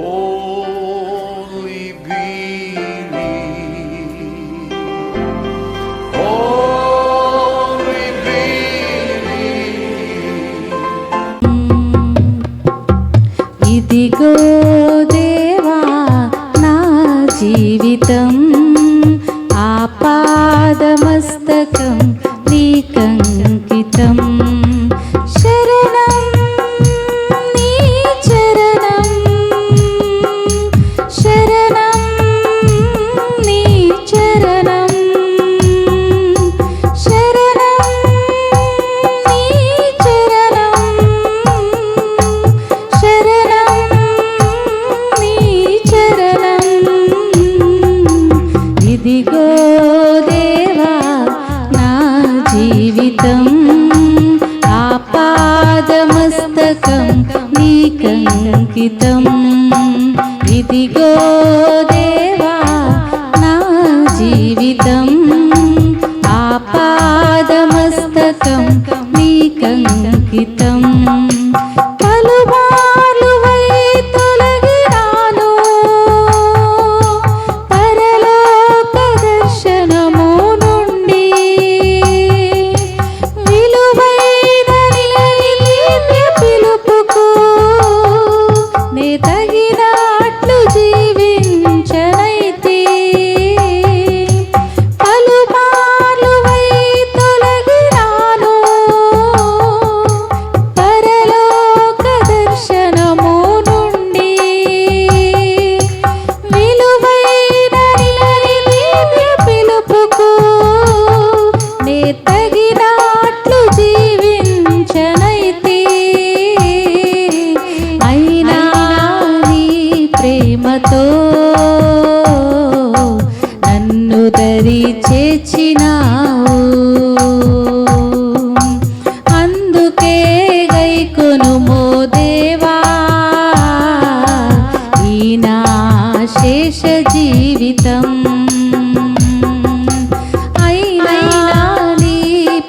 Only believe. Only believe. ఇదిగో దేవా నా జీవితం జీవితం ఇదిగో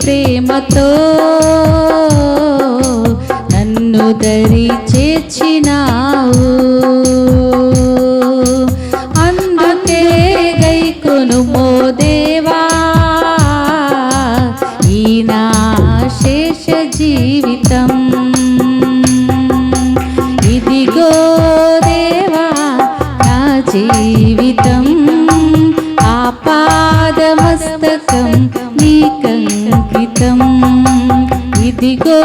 ప్రేమతో నన్ను ధరించి మార్గం ఇదిగో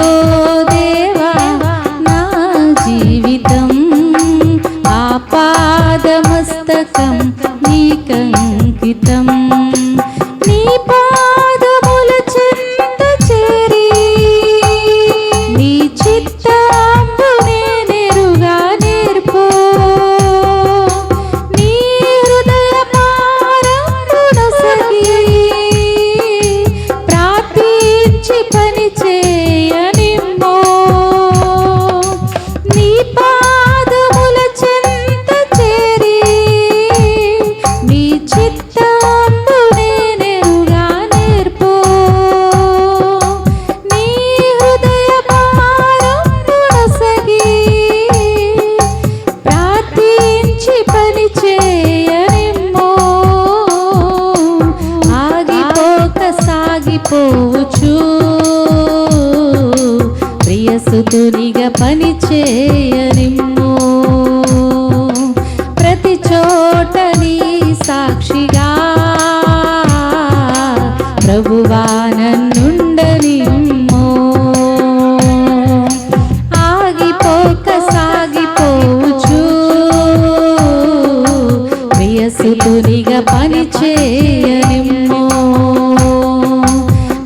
శిపునిగా పని చేయనిమ్మో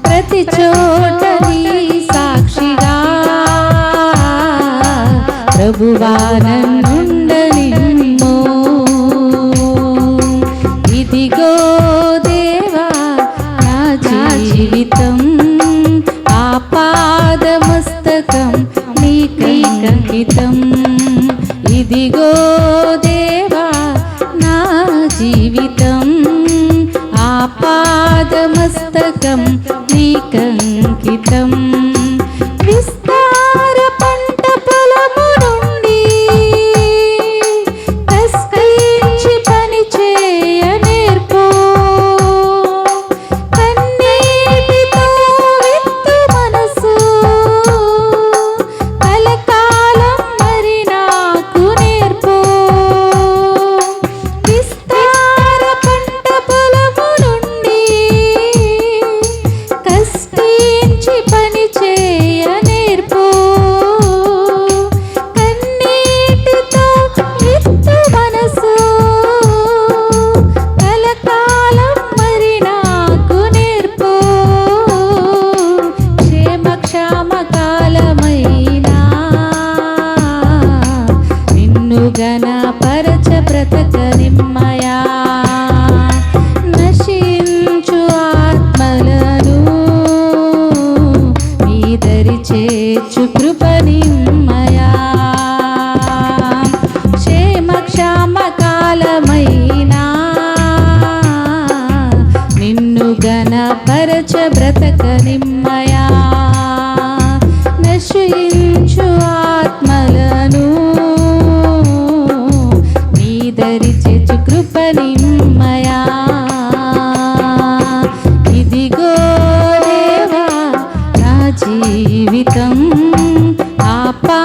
ప్రతి చోట నీ సాక్షిగా ప్రభువాన पुस्तकं निकङ्कितम् కృప ఇదిగో దేవా నా జీవితం ఆపా.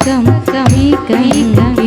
கமி கமி கமி